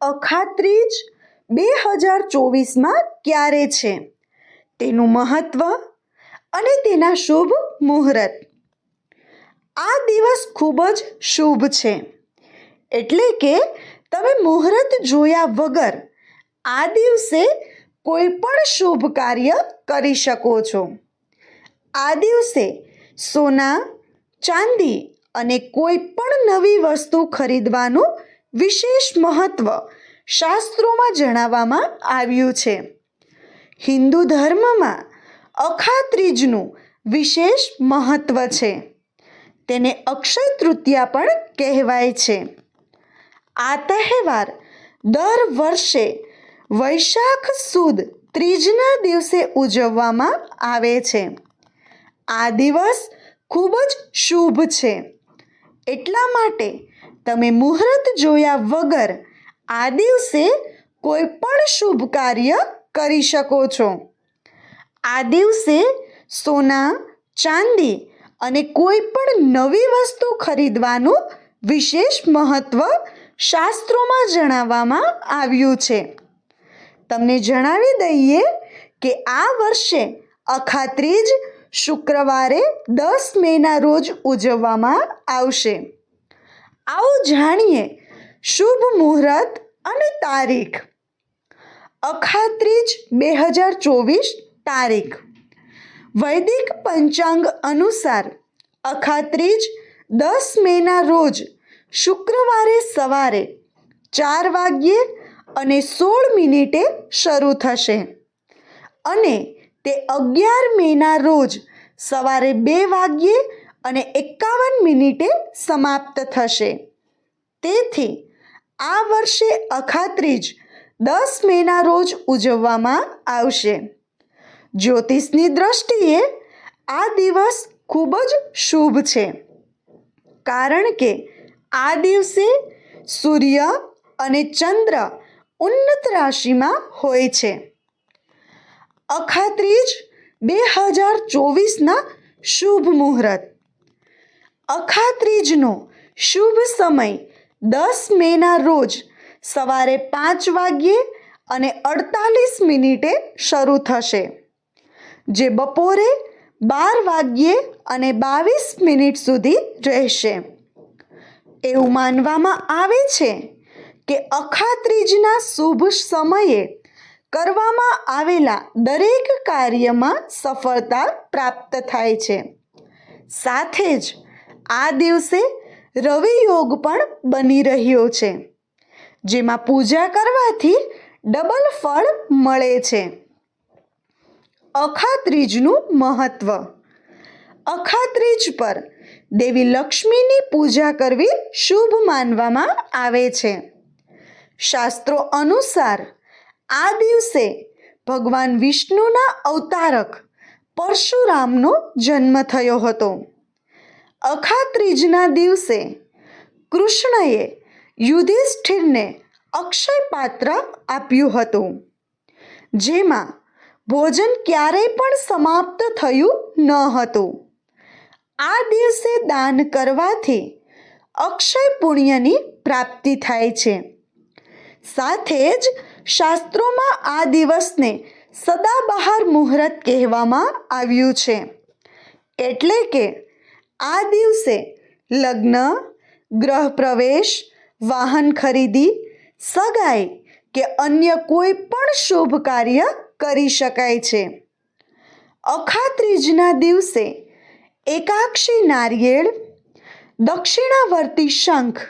અખાત્રીજ બે હજાર ચોવીસમાં ક્યારે છે? તેનું મહત્ત્વ અને તેના શુભ મુહૂર્ત. આ દિવસ ખૂબ જ શુભ છે. એટલે કે તમે મુહૂર્ત જોયા વગર આ દિવસે કોઈ પણ શુભ કાર્ય કરી શકો છો. આ દિવસે સોના, ચાંદી અને કોઈ પણ નવી વસ્તુ ખરીદવાનું વિશેષ મહત્ત્વ શાસ્ત્રોમાં જણાવવામાં આવ્યું છે. હિન્દુ ધર્મમાં અખાત્રીજનું વિશેષ મહત્ત્વ છે. તેને અક્ષય તૃતીયા પણ કહેવાય છે. આ તહેવાર દર વર્ષે વૈશાખ સુદ ત્રીજના દિવસે ઉજવવામાં આવે છે. આ દિવસ ખૂબ જ શુભ છે. એટલા માટે તમે મુહૂર્ત જોયા વગર આ દિવસે કોઈ પણ શુભ કાર્ય કરી શકો છો. આ દિવસે સોના, ચાંદી અને કોઈ પણ નવી વસ્તુ ખરીદવાનું વિશેષ મહત્ત્વ શાસ્ત્રોમાં જણાવવામાં આવ્યું છે. તમને જણાવી દઈએ કે આ વર્ષે અખાત્રીજ શુક્રવારે દસ મેના રોજ ઉજવવામાં આવશે. આવો જાણીએ શુભ મુહૂર્ત અને તારીખ. અખાત્રીજ બે હજાર ચોવીસ તારીખ. વૈદિક પંચાંગ અનુસાર અખાત્રીજ દસ મેના રોજ શુક્રવારે સવારે ચાર વાગ્યે અને સોળ મિનિટે શરૂ થશે. અને તે અગિયાર મેના રોજ સવારે બે વાગ્યે અને એકાવન મિનિટે સમાપ્ત થશે. તેથી આ વર્ષે અખાત્રીજ દસ મેના રોજ ઉજવવામાં આવશે. જ્યોતિષની દ્રષ્ટિએ આ દિવસ ખૂબ જ શુભ છે. કારણ કે આ દિવસે સૂર્ય અને ચંદ્ર ઉન્નત રાશિમાં હોય છે. અખાત્રીજ બે હજાર ચોવીસના શુભ મુહૂર્ત. અખાત્રીજનો શુભ સમય દસ મેના રોજ સવારે પાંચ વાગ્યે અને અડતાલીસ મિનિટે શરૂ થશે. જે બપોરે બાર વાગ્યે અને બાવીસ મિનિટ સુધી રહેશે. એવું માનવામાં આવે છે કે અખાત્રીજના શુભ સમયે કરવામાં આવેલા દરેક કાર્યમાં સફળતા પ્રાપ્ત થાય છે. સાથે જ આ દિવસે રવિ યોગ પણ બની રહ્યો છે, જેમાં પૂજા કરવાથી ડબલ ફળ મળે છે. અખાત્રીજનું મહત્વ. અખાત્રીજ પર દેવી લક્ષ્મીની પૂજા કરવી શુભ માનવામાં આવે છે. શાસ્ત્રો અનુસાર આ દિવસે ભગવાન વિષ્ણુના અવતારક પરશુરામનો જન્મ થયો હતો. અખાત્રીજના દિવસે કૃષ્ણએ યુધિષ્ઠિરને અક્ષય પાત્ર આપ્યું હતું, જેમાં ભોજન ક્યારેય પણ સમાપ્ત થયું ન હતું. આ દિવસે દાન કરવાથી અક્ષય પુણ્યની પ્રાપ્તિ થાય છે. સાથે જ શાસ્ત્રોમાં આ દિવસને સદાબહાર મુહૂર્ત કહેવામાં આવ્યું છે. એટલે કે આ દિવસે લગ્ન ગ્રહ પ્રવેશ વાહન ખરીદી, સગાઈ કે અન્ય કોઈ પણ શુભ કાર્ય કરી શકાય છે. અખાત્રીજના દિવસે એકાક્ષી નારિયેળ, દક્ષિણાવર્તી શંખ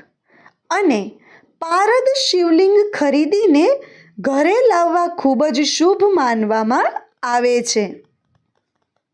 અને પારદ શિવલિંગ ખરીદીને ઘરે લાવવા ખૂબ જ શુભ માનવામાં આવે છે.